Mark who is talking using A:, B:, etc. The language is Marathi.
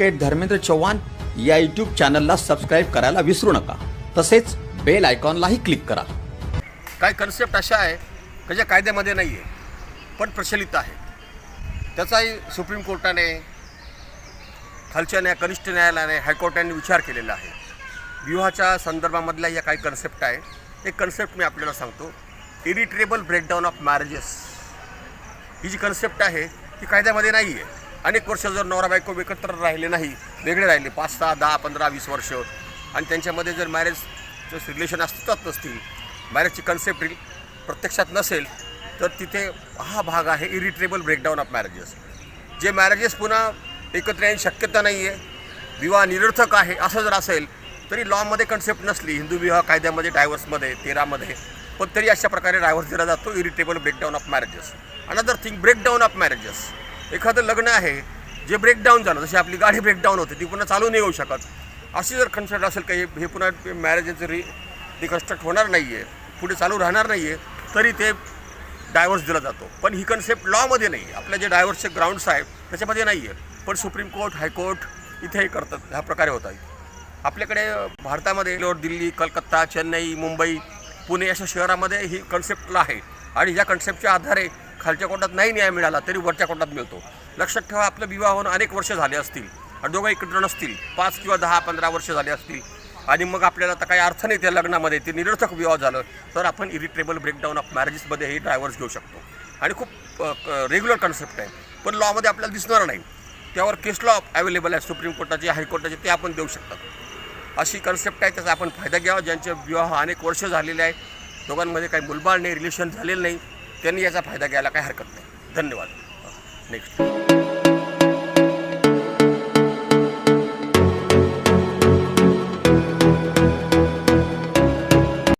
A: धर्मेंद्र चव्हाण या यूट्यूब चॅनलला सबस्क्राईब करायला विसरू नका. तसेच बेल आयकॉनलाही क्लिक करा.
B: काय कन्सेप्ट अशा आहे का ज्या कायद्यामध्ये नाही आहे पण प्रचलित आहे. त्याचाही सुप्रीम कोर्टाने खालच्या न्याय कनिष्ठ न्यायालयाने हायकोर्टाने विचार केलेला आहे. विवाहाच्या संदर्भामधल्या या काही कन्सेप्ट आहे. एक कन्सेप्ट मी आपल्याला सांगतो इरिटेबल ब्रेकडाऊन ऑफ मॅरेजेस ही जी कन्सेप्ट आहे ती कायद्यामध्ये नाही आहे अनेक वर्ष जर नवरा बायको एकत्र राहिले नाही वेगळे राहिले पाच सहा दहा पंधरा वीस वर्ष आणि त्यांच्यामध्ये जर मॅरेजचं रिलेशन अस्तित्वात नसतील मॅरेजची कन्सेप्ट प्रत्यक्षात नसेल तर तिथे हा भाग आहे इरिटेबल ब्रेकडाऊन ऑफ मॅरेजेस जे मॅरेजेस पुन्हा एकत्र येण्याची शक्यता नाही आहे विवाह निरर्थक आहे असं जर असेल तरी लॉमध्ये कन्सेप्ट नसली हिंदू विवाह कायद्यामध्ये डायव्हर्समध्ये तेरामध्ये पण तरी अशा प्रकारे डायव्हर्स दिला जातो irritable breakdown of marriages another thing breakdown of marriages एखादं लग्न आहे जे ब्रेकडाऊन झालं जशी आपली गाडी ब्रेकडाऊन होते ती पुन्हा चालू नाही येऊ शकत. अशी जर कन्सेप्ट असेल काही हे पुन्हा मॅरेजेचं रि रिकन्स्ट्रक्ट होणार नाही आहे पुढे चालू राहणार नाही आहे तरी ते डायव्हर्स दिला जातो. पण ही कन्सेप्ट लॉमध्ये नाही. आपल्या जे डायव्हर्सचे ग्राउंड्स आहेत त्याच्यामध्ये नाही आहे पण सुप्रीम कोर्ट हायकोर्ट इथेही करतात. ह्या प्रकारे होत आहे आपल्याकडे भारतामध्ये लोट दिल्ली कलकत्ता चेन्नई मुंबई पुणे अशा शहरामध्ये ही कन्सेप्टला आहे. आणि या कन्सेप्टच्या आधारे खालच्या कोर्टात नाही न्याय मिळाला तरी वरच्या कोर्टात मिळतो. लक्षात ठेवा आपलं विवाह होऊन अनेक वर्ष झाले असतील. आणि दोघं एकत्र नसतील. पाच किंवा दहा पंधरा वर्ष झाले असतील. आणि मग आपल्याला तर काही अर्थ नाही त्या लग्नामध्ये. ते निरर्थक विवाह झालं तर आपण इरिटेबल ब्रेकडाऊन ऑफ मॅरेजेसमध्ये हे ड्रायव्हर्स घेऊ शकतो. आणि खूप रेग्युलर कन्सेप्ट आहे. पण लॉमध्ये आपल्याला दिसणार नाही. त्यावर केस लॉ अवेलेबल आहे. सुप्रीम कोर्टाचे हायकोर्टाचे ते आपण देऊ शकतात. अशी कन्सेप्ट आहे त्याचा आपण फायदा घ्यावा. ज्यांचे विवाह अनेक वर्ष झालेले आहे. दोघांमध्ये काही मुलबाळ नाही रिलेशन झालेलं नाही. त्यांनी याचा फायदा घ्यायला काही हरकत नाही. धन्यवाद. नेक्स्ट